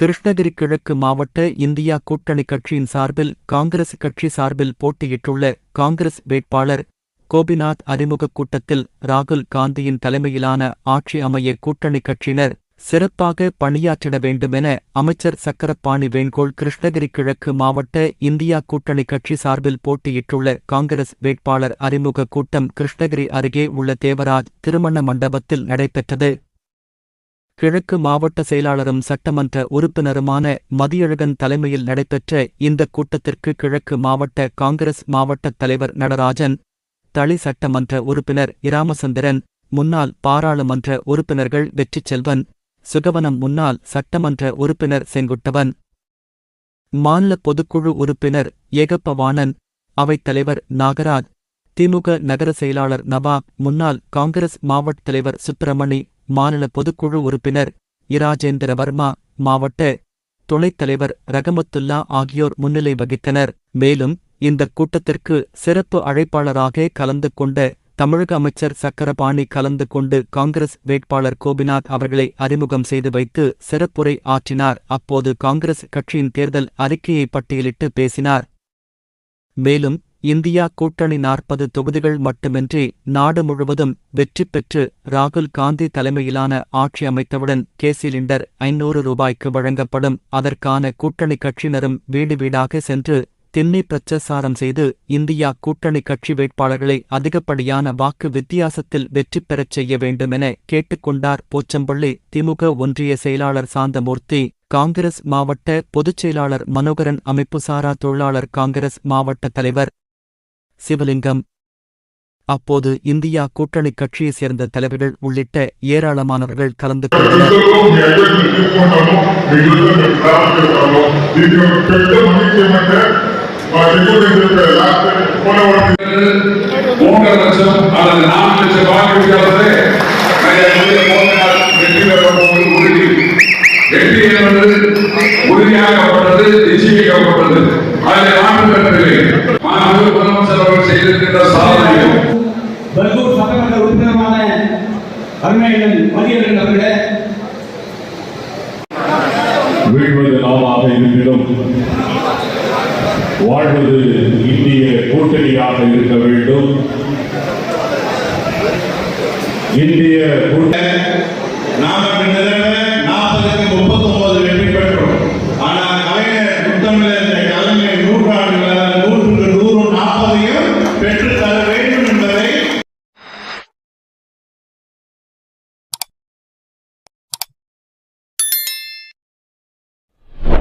கிருஷ்ணகிரி கிழக்கு மாவட்ட இந்தியா கூட்டணி கட்சியின் சார்பில் காங்கிரஸ் கட்சி சார்பில் போட்டியிட்டுள்ள காங்கிரஸ் வேட்பாளர் கோபிநாத் அறிமுகக் கூட்டத்தில் ராகுல் காந்தியின் தலைமையிலான ஆட்சி அமைய கூட்டணி கட்சியினர் சிறப்பாக பணியாற்றிட வேண்டுமென அமைச்சர் சக்கரப்பாணி வேண்கோள் கிருஷ்ணகிரி கிழக்கு மாவட்ட இந்தியா கூட்டணி கட்சி சார்பில் போட்டியிட்டுள்ள காங்கிரஸ் வேட்பாளர் அறிமுக கூட்டம் கிருஷ்ணகிரி அருகே உள்ள தேவராஜ் திருமண மண்டபத்தில் நடைபெற்றது. கிழக்கு மாவட்ட செயலாளரும் சட்டமன்ற உறுப்பினருமான மதியழகன் தலைமையில் நடைபெற்ற இந்த கூட்டத்திற்கு கிழக்கு மாவட்ட காங்கிரஸ் மாவட்ட தலைவர் நடராஜன் தளி சட்டமன்ற உறுப்பினர் இராமசந்திரன் முன்னாள் பாராளுமன்ற உறுப்பினர்கள் வெற்றி செல்வன் சுகவனம் முன்னாள் சட்டமன்ற உறுப்பினர் செங்குட்டவன் மாநில பொதுக்குழு உறுப்பினர் ஏகப்பவாணன் அவைத்தலைவர் நாகராஜ் திமுக நகர செயலாளர் நவாப் முன்னாள் காங்கிரஸ் மாவட்ட தலைவர் சுப்பிரமணி மாநில பொதுக்குழு உறுப்பினர் இராஜேந்திர வர்மா மாவட்ட துணைத் தலைவர் ரகமத்துல்லா ஆகியோர் முன்னிலை வகித்தனர். மேலும் இந்த கூட்டத்திற்கு சிறப்பு அழைப்பாளராக கலந்து கொண்ட தமிழக அமைச்சர் சக்கரபாணி கலந்து கொண்டு காங்கிரஸ் வேட்பாளர் கோபிநாத் அவர்களை அறிமுகம் செய்து வைத்து சிறப்புரை ஆற்றினார். அப்போது காங்கிரஸ் கட்சியின் தேர்தல் அறிக்கையை பட்டியலிட்டு பேசினார். மேலும் இந்தியா கூட்டணி நாற்பது தொகுதிகள் மட்டுமின்றி நாடு முழுவதும் வெற்றி பெற்று ராகுல் காந்தி தலைமையிலான ஆட்சி அமைத்தவுடன் கே சிலிண்டர் ஐநூறு ரூபாய்க்கு வழங்கப்படும். அதற்கான கூட்டணி கட்சியினரும் வீடு வீடாக சென்று திண்ணை பிரச்சாரம் செய்து இந்தியா கூட்டணி கட்சி வேட்பாளர்களை அதிகப்படியான வாக்கு வித்தியாசத்தில் வெற்றி பெறச் செய்ய வேண்டுமென கேட்டுக்கொண்டார் போச்சம்பள்ளி திமுக ஒன்றிய செயலாளர் சாந்தமூர்த்தி. காங்கிரஸ் மாவட்ட பொதுச் செயலாளர் மனோகரன் அமைப்புசாரா தொழிலாளர் காங்கிரஸ் மாவட்ட தலைவர் சிவலிங்கம் அப்போது இந்தியா கூட்டணி கட்சியைச் சேர்ந்த தலைவர்கள் உள்ளிட்ட ஏராளமானவர்கள் கலந்து கொண்டனர் உறுதியாகப்பட்டது நிச்சயிக்கப்பட்டது அதில் நாட்டு அருமையன் மதியழகன் அவர்களே வீழ்வது நாமாக இருப்பினும் வாழ்வது இந்திய கூட்டணியாக இருக்க வேண்டும். இந்திய கூட்டணி நாம கிட்டத்தட்ட